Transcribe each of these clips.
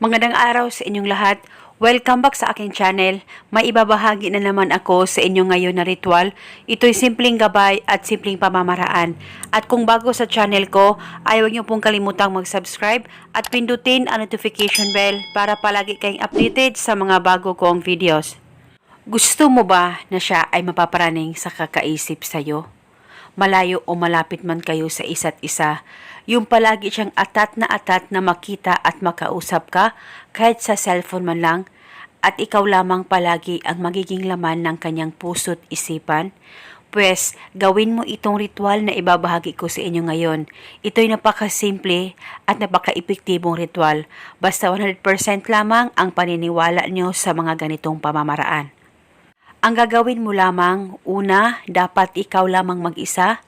Magandang araw sa inyong lahat. Welcome back sa aking channel. May ibabahagi na naman ako sa inyo ngayon na ritual. Ito'y simpleng gabay at simpleng pamamaraan. At kung bago sa channel ko, ay huwag niyo pong kalimutang mag-subscribe at pindutin ang notification bell para palagi kayong updated sa mga bago kong videos. Gusto mo ba na siya ay mapaparaning sa kakaisip sa'yo? Malayo o malapit man kayo sa isa't isa, yung palagi siyang atat na atat na makita at makausap ka kahit sa cellphone man lang, at ikaw lamang palagi ang magiging laman ng kanyang puso't isipan? Pwes, gawin mo itong ritual na ibabahagi ko sa inyo ngayon. Ito'y napakasimple at napaka-epektibong ritual. Basta 100% lamang ang paniniwala nyo sa mga ganitong pamamaraan. Ang gagawin mo lamang, una, dapat ikaw lamang mag-isa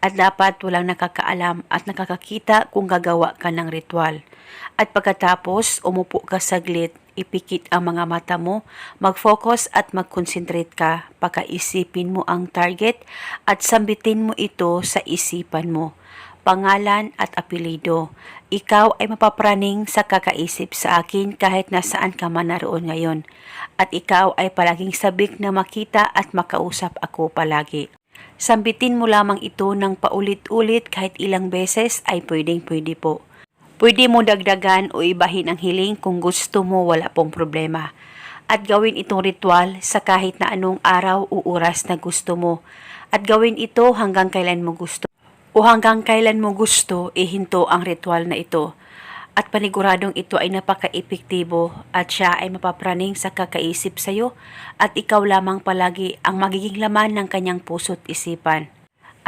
at dapat walang nakakaalam at nakakakita kung gagawa ka ng ritual. At pagkatapos, umupo ka saglit, ipikit ang mga mata mo, mag-focus at mag-concentrate ka, pakaisipin mo ang target at sambitin mo ito sa isipan mo pangalan at apelido. Ikaw ay mapapraning sa kakaisip sa akin kahit nasaan ka man naroon ngayon. At ikaw ay palaging sabik na makita at makausap ako palagi. Sambitin mo lamang ito ng paulit-ulit kahit ilang beses ay pwedeng pwede po. Pwede mo dagdagan o ibahin ang hiling kung gusto mo wala pong problema. At gawin itong ritual sa kahit na anong araw o oras na gusto mo. At gawin ito hanggang kailan mo gusto o hanggang kailan mo gusto ihinto ang ritual na ito. At paniguradong ito ay napaka-epektibo at siya ay mapapraning sa kakaisip sa iyo at ikaw lamang palagi ang magiging laman ng kanyang puso't isipan.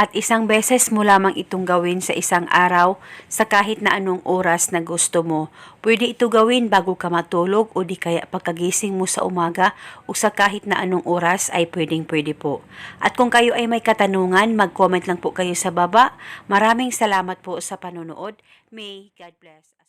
At isang beses mo lamang itong gawin sa isang araw sa kahit na anong oras na gusto mo. Pwede ito gawin bago ka matulog o di kaya pagkagising mo sa umaga o sa kahit na anong oras ay pwedeng pwede po. At kung kayo ay may katanungan, mag-comment lang po kayo sa baba. Maraming salamat po sa panonood. May God bless.